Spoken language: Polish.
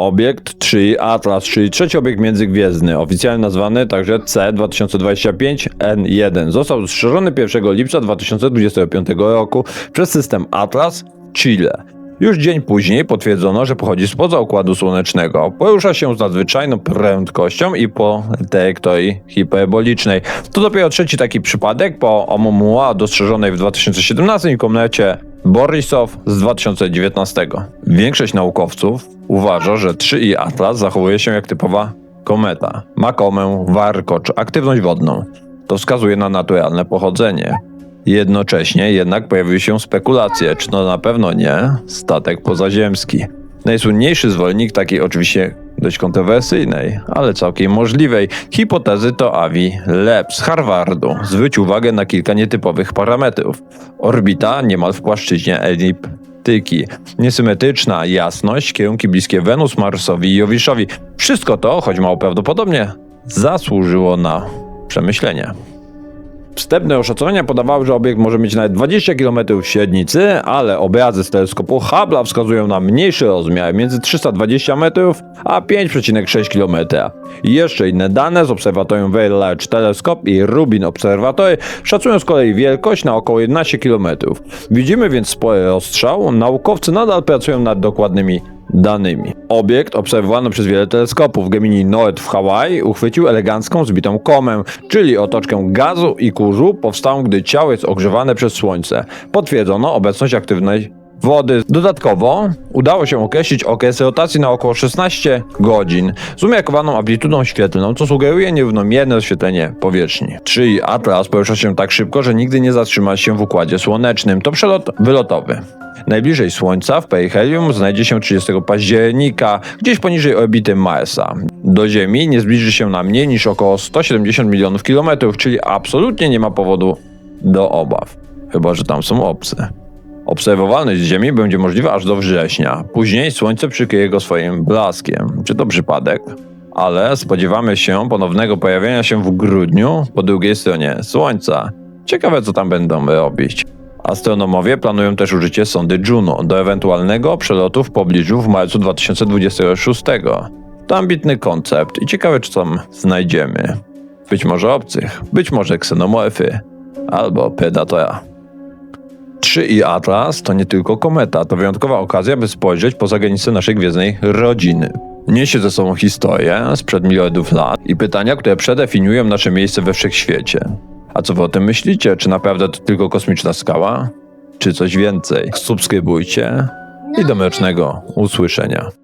Obiekt 3 Atlas, czyli trzeci obiekt międzygwiezdny, oficjalnie nazwany także C2025N1. Został strzeżony 1 lipca 2025 roku przez system Atlas Chile. Już dzień później potwierdzono, że pochodzi spoza Układu Słonecznego. Porusza się z nadzwyczajną prędkością i po trajektorii hiperbolicznej. To dopiero trzeci taki przypadek po Oumuamua dostrzeżonej w 2017 i komnecie Borisow z 2019. Większość naukowców uważa, że 3i Atlas zachowuje się jak typowa kometa. Ma komę, warkocz, aktywność wodną. To wskazuje na naturalne pochodzenie. Jednocześnie jednak pojawiły się spekulacje, czy to na pewno nie statek pozaziemski. Najsłynniejszy zwolennik takiej oczywiście dość kontrowersyjnej, ale całkiem możliwej hipotezy to Avi Loeb z Harvardu. Zwróć uwagę na kilka nietypowych parametrów. Orbita niemal w płaszczyźnie eliptyki, niesymetryczna jasność, kierunki bliskie Wenus, Marsowi i Jowiszowi. Wszystko to, choć mało prawdopodobnie, zasłużyło na przemyślenie. Wstępne oszacowania podawały, że obiekt może mieć nawet 20 km średnicy, ale obrazy z teleskopu Hubble'a wskazują na mniejszy rozmiar, między 320 metrów a 5,6 km. I jeszcze inne dane z obserwatorium Very Large Telescope i Rubin Observatory szacują z kolei wielkość na około 11 km. Widzimy więc spory rozstrzał, naukowcy nadal pracują nad dokładnymi danymi. Obiekt obserwowany przez wiele teleskopów Gemini Noet w Hawaii uchwycił elegancką zbitą komę, czyli otoczkę gazu i kurzu powstałą, gdy ciało jest ogrzewane przez słońce. Potwierdzono obecność aktywnej wody. Dodatkowo udało się określić okres rotacji na około 16 godzin z umiarkowaną amplitudą świetlną, co sugeruje nierównomierne oświetlenie powierzchni. 3 Atlas porusza się tak szybko, że nigdy nie zatrzyma się w Układzie Słonecznym. To przelot wylotowy. Najbliżej Słońca w perihelium znajdzie się 30 października, gdzieś poniżej orbity Marsa. Do Ziemi nie zbliży się na mniej niż około 170 milionów kilometrów, czyli absolutnie nie ma powodu do obaw. Chyba, że tam są obcy. Obserwowalność Ziemi będzie możliwa aż do września. Później Słońce przykryje go swoim blaskiem. Czy to przypadek? Ale spodziewamy się ponownego pojawienia się w grudniu po drugiej stronie Słońca. Ciekawe, co tam będą robić. Astronomowie planują też użycie sondy Juno do ewentualnego przelotu w pobliżu w marcu 2026. To ambitny koncept i ciekawe, czy tam znajdziemy. Być może obcych, być może ksenomorfy, albo predatora. 3 i Atlas to nie tylko kometa, to wyjątkowa okazja, by spojrzeć poza granice naszej gwiezdnej rodziny. Niesie ze sobą historię sprzed miliardów lat i pytania, które przedefiniują nasze miejsce we wszechświecie. A co wy o tym myślicie? Czy naprawdę to tylko kosmiczna skała? Czy coś więcej? Subskrybujcie i do mrocznego usłyszenia.